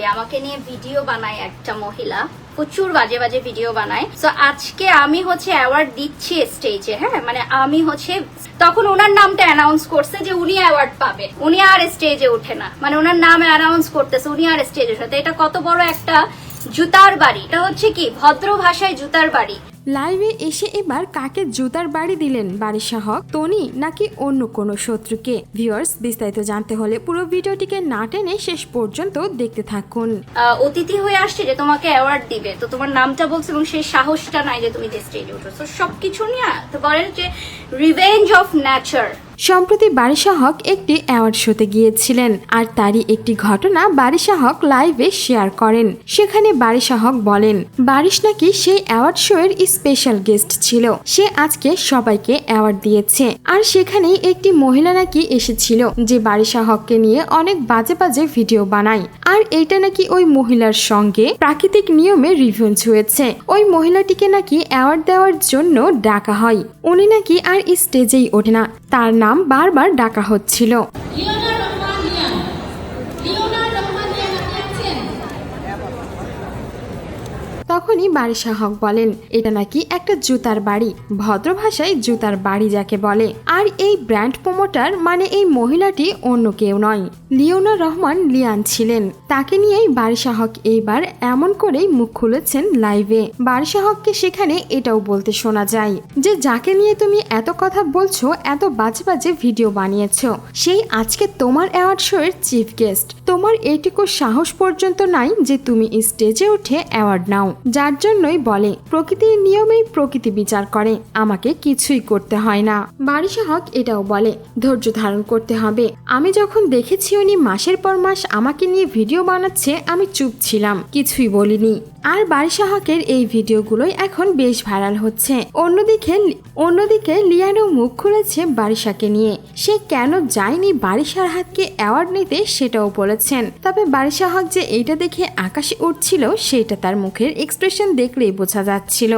বলি আমাকে নিয়ে ভিডিও বানায় একটা মহিলা। প্রচুর বাজে বাজে ভিডিও বানায়। তো আজকে আমি হচ্ছে অ্যাওয়ার্ড দিচ্ছি স্টেজে হ্যাঁ? মানে আমি হচ্ছে, তখন ওনার নামটা অ্যানাউন্স করছে যে উনি অ্যাওয়ার্ড পাবে। উনি আর স্টেজে ওঠে না। মানে ওনার নাম অ্যানাউন্স করতেছে, উনি আর স্টেজে ওঠে এটা কত বড় একটা জুতার বাড়ি। এটা হচ্ছে কি? ভদ্র ভাষায় জুতার বাড়ি। লাইভে এসে এবার কাকে জুতার বাড়ি দিলেন বারিশা হক তনি নাকি অন্য কোনো শত্রুকে? ভিউয়ার্স, বিস্তারিত জানতে হলে পুরো ভিডিওটিকে না টেনে শেষ পর্যন্ত দেখতে থাকুন। অতিথি হয়ে আসছে যে তোমাকে অ্যাওয়ার্ড দিবে। তো তোমার নামটা বলছে এবং সেই সাহসটা নাই যে তুমি স্টেজে উঠো তো সবকিছু নিয়ে তো বলেন যে রিভেঞ্জ অফ ন্যাচার সম্প্রতি বারিশা হক একটি অ্যাওয়ার্ড শোতে গিয়েছিলেন, আর তারই একটি ঘটনা বারিশা হক লাইভে শেয়ার করেন। সেখানে বারিশা হক বলেন, বারিশ নাকি সেই অ্যাওয়ার্ড শো এর স্পেশাল গেস্ট ছিল। সে আজকে সবাইকে অ্যাওয়ার্ড দিয়েছে। আর সেখানেই একটি মহিলা নাকি এসেছিল, যে বারিশা হককে নিয়ে অনেক বাজে বাজে ভিডিও বানায়। আর এইটা নাকি ওই মহিলার সঙ্গে প্রাকৃতিক নিয়মে রিভেঞ্জ হয়েছে। ওই মহিলাটিকে নাকি অ্যাওয়ার্ড দেওয়ার জন্য ডাকা হয়। উনি নাকি আর স্টেজেই ওঠে না। তার নাম বারবার ডাকা হচ্ছিল লিওনার রহমান লিয়ান লিওনার রহমান লিয়ান আপনি আছেন তখনই বারিশা হক বলেন, এটা নাকি একটা জুতার বাড়ি। ভদ্র ভাষায় জুতার বাড়ি যাকে বলে। আর এই ব্র্যান্ড প্রমোটার মানে এই মহিলাটি অন্য কেউ নয়। লিওনা রহমান লিয়ান ছিলেন। তাকে নিয়েই বারিশা হক এইবার এমন করেই মুখ খুলেছেন লাইভে। বারিশা হককে সেখানে এটাও বলতে শোনা যায় যে, যাকে নিয়ে তুমি এত কথা বলছো, এত বাজে বাজে ভিডিও বানিয়েছো। সেই আজকে তোমার অ্যাওয়ার্ড শো এর চিফ গেস্ট। তোমার এইটুকু সাহস পর্যন্ত নাই যে, তুমি স্টেজে উঠে অ্যাওয়ার্ড নাও। যার জন্যই বলে, প্রকৃতির নিয়মেই প্রকৃতি বিচার করে, আমাকে কিছুই করতে হয় না। বারিশা হক এটাও বলে, ধৈর্য ধারণ করতে হবে। আমি যখন দেখেছি উনি মাসের পর মাস আমাকে নিয়ে ভিডিও বানাচ্ছে, আমি চুপ ছিলাম, কিছুই বলিনি। আর বারিশা হকের এই ভিডিওগুলোই এখন বেশ ভাইরাল হচ্ছে। অন্যদিকে অন্যদিকে লিয়ানো মুখ খুলেছে বারিশাকে নিয়ে। সে কেন যায়নি বারিশার হাতকে অ্যাওয়ার্ড নিতে সেটাও বলেছেন। তবে বারিশা হক যে এইটা দেখে আকাশে উঠছিল সেটা তার মুখের এক্সপ্রেশন দেখলেই বোঝা যাচ্ছিল।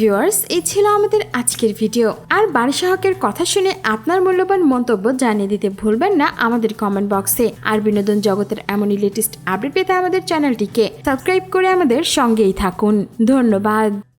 ভিউয়ার্স এই ছিল আমাদের আজকের ভিডিও। আর বারিশা হকের কথা শুনে আপনার মূল্যবান মন্তব্য জানিয়ে দিতে ভুলবেন না আমাদের কমেন্ট বক্সে আর বিনোদন জগতের এমনই লেটেস্ট আপডেট পেতে আমাদের চ্যানেলটিকে সাবস্ক্রাইব করে আমাদের সঙ্গেই থাকুন। ধন্যবাদ।